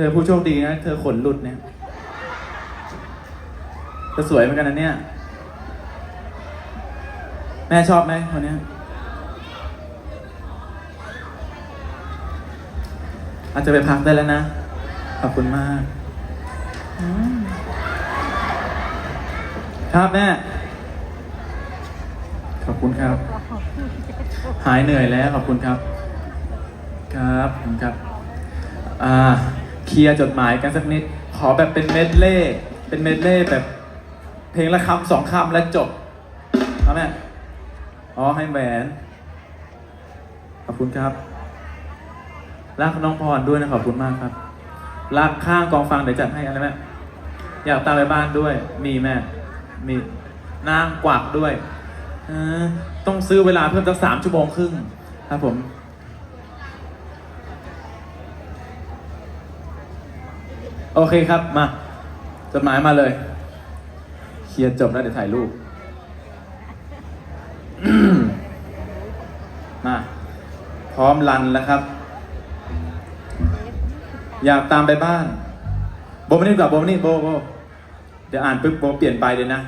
ธอผู้โชคดีนะ เธอขนหลุดเนี่ยเธอสวยเหมือนกันนะเนี่ย แม่ชอบไหมคนนี้อาจจะไปพักได้แล้วนะ ขอบคุณมาก ครับแม่ ขอบคุณครับ หายเหนื่อยแล้วขอบคุณครับ ครับขอบคุณครับ อ่า เคลียร์จดหมายกันสักนิด ขอแบบเป็นเมดเล่เป็นเมดเล่แบบ เพลงละคำสองคำแล้วจบเอาแม่อ๋อให้แหวน ขอบคุณครับ รักน้องพรด้วยนะขอบคุณมากครับ รักข้างกองฟังเดี๋ยวจัดให้อะไรแม่อยากตามไปบ้านด้วย มีแม่ มีนางกวักด้วย ต้องซื้อเวลาเพิ่มสักสามชั่วโมงครึ่งครับผม โอเคครับมาจดหมายมาเลย เคลียร์จบแล้วเดี๋ยวถ่ายรูป มา พร้อมรันแล้วครับ อยากตามไปบ้าน โบมานี่กว่าโบมานี่โบโบเดี๋ยวอ่านปุ๊บโบเปลี่ยนไปเลยนะ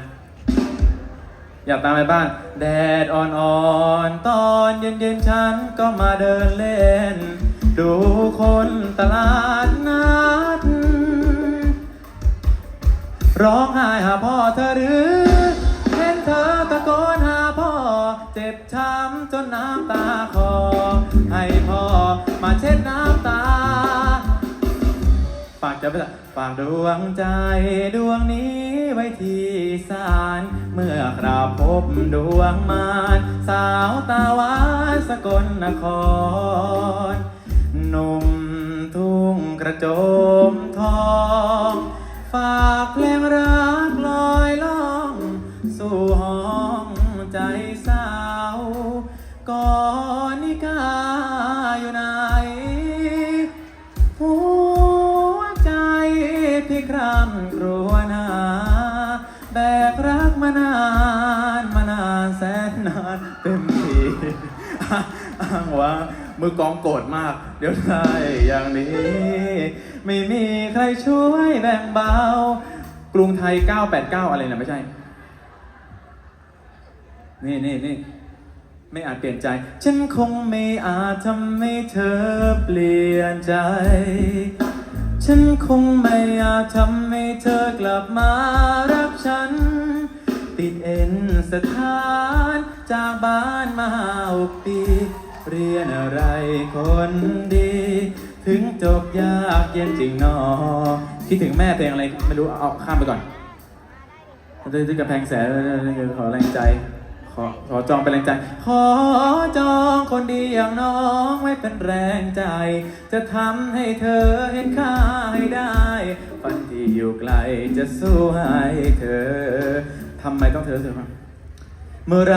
อยากตามไปบ้าน แดดอ่อนๆ ตอนเย็นๆ ฉันก็มาเดินเล่น ดูคนตลาดนัด ร้องไห้หาพ่อเธอหรือ เห็นเธอตะโกนหาพ่อ เจ็บช้ำจนน้ำตาคอ ให้พ่อมาเช็ดน้ำตา ฝากจะไปละฝากดวงใจดวงนี้ไว้ที่ศาลเมื่อคราพบดวงมารสาวตาหวานสกลนครหนุ่มทุ่งกระโจม ฝากเพลงรักลอยล่อง สู่ห้องใจสาวก่อนนิกาอยู่ไหน หัวใจพี่คร่ำครวญหาแบกรักมานานมานานแสนนานเต็มทีอ้างว่ามือกองโกรธมาก เดี๋ยวได้อย่างนี้ ไม่มีใครช่วยแบ่งเบา กรุงไทย 989 อะไรนะไม่ใช่ นี่นี่นี่ไม่อาจเปลี่ยนใจ ฉันคงไม่อาจทำให้เธอเปลี่ยนใจ ฉันคงไม่อาจทำให้เธอกลับมารักฉัน ติดเอ็นสถานจากบ้านมาหาหกปี เรียนอะไรคนดี ถึงจบยากเย็นจริงหนอคิดถึงแม่เพลงอะไรไม่รู้เอาข้ามไปก่อนด้วยด้วยกระแพงแสนขอแรงใจ ขอขอจองเป็นแรงใจ ขอจองคนดีอย่างน้องไว้เป็นแรงใจ จะทำให้เธอเห็นค่าให้ได้ฝันที่อยู่ไกลจะสู้ให้เธอทำไมต้องเธอเธอเมื่อไร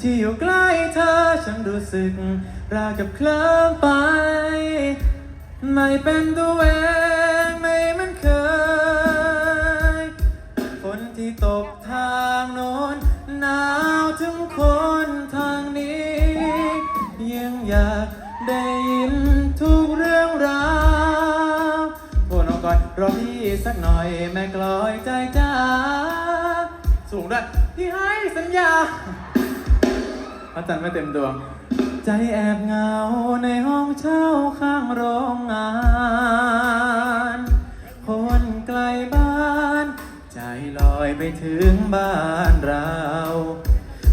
ที่อยู่ใกล้เธอฉันรู้สึกราวกับเคลิ้มไป ไม่เป็นตัวเองไม่เหมันเคย ฝนที่ตกทางโน้นหนาวถึงคนทางนี้ ยังอยากได้ยินทุกเรื่องราวโอ้น้องก้อยรอพี่สักหน่อยแม่กลอยใจจ้าสูงด้วยที่ให้สัญญาพระจันทร์ไม่เต็มดวง ใจแอบเหงาในห้องเช่าข้างโรงงาน คนไกลบ้าน ใจลอยไปถึงบ้านเรา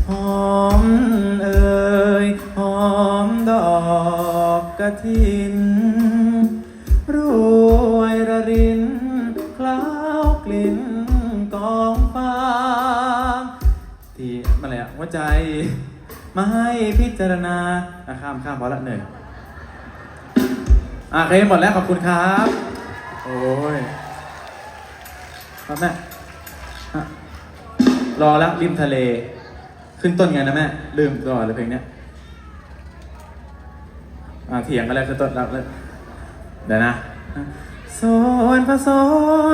หอมเอ่ยหอมดอกกระถินรวยระรินคล้าวกลิ่นกองฟางที่มาเลยอะหัวใจ มาให้พิจารณาอะข้ามข้ามพอละเหนื่อยอะเคหมดแล้วขอบคุณครับ โอ้ยครับแม่อะรอแล้วริมทะเล ขึ้นต้นไงนะแม่ ลืมก่อนเลยเพลงเนี้ยอะเถียงกันแล้วขึ้นต้นแล้วแล้วเดี๋ยวนะโซนผส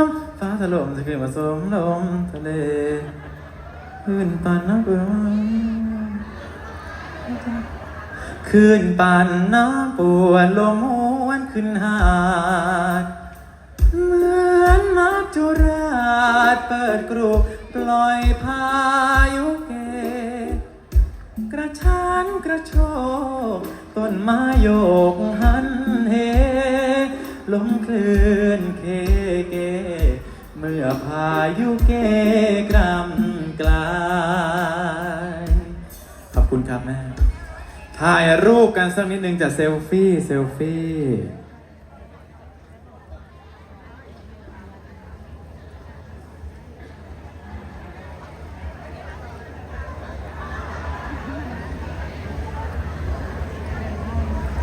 มฟ้าถล่มจะขึ้นผสมลมทะเล ขึ้นปันน้ำเบื่อ ขึ้นปานน้ำปวดลมหวนขึ้นหาด เหมือนนักจุราชเปิดกรุปล่อยพายุเก กระชานกระโชกต้นไม้โยกหันเห ลมคลื่นเคเก เมื่อพายุเกกรำกลา ถ่ายรูปกันสักนิดนึงจะเซลฟี่เซลฟี่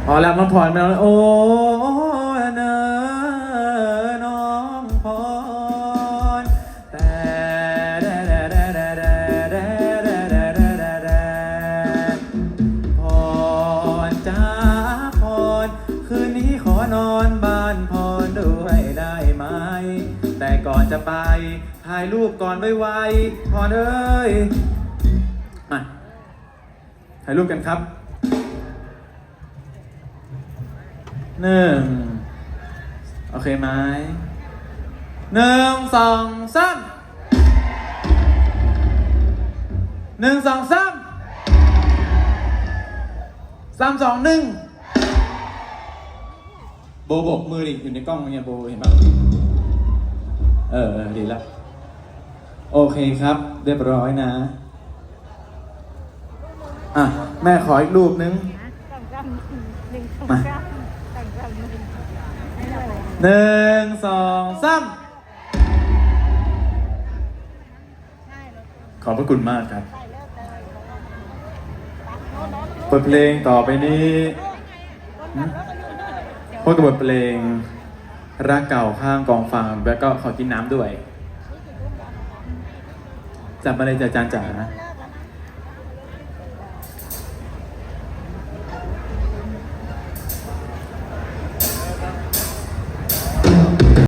พอแล้วน้อนไม่เอาแล้วโอ้ นอนอนบ้านพรด้วยได้ไหม แต่ก่อนจะไปถ่ายรูปก่อนไวๆพรเอ้ยมาถ่ายรูปกันครับหนึ่งโอเคไหมหนึ่งสองสามหนึ่งสองสามสามสองหนึ่ง โบบกมือดิอยู่ในกล้องเนี่ยโบเห็นปะเออเออดีแล้วโอเคครับ เรียบร้อยนะ อะ แม่ขออีกรูปนึงตั้งรำหนึ่งสองมาหนึ่งสองสามขอบพระคุณมากครับบทเพลงต่อไปนี้ พบกับบทเพลงรักเก่าข้างกองฟางแล้วก็ขอกินน้ำด้วยจับมาเลยจ้ะจานจ๋านะ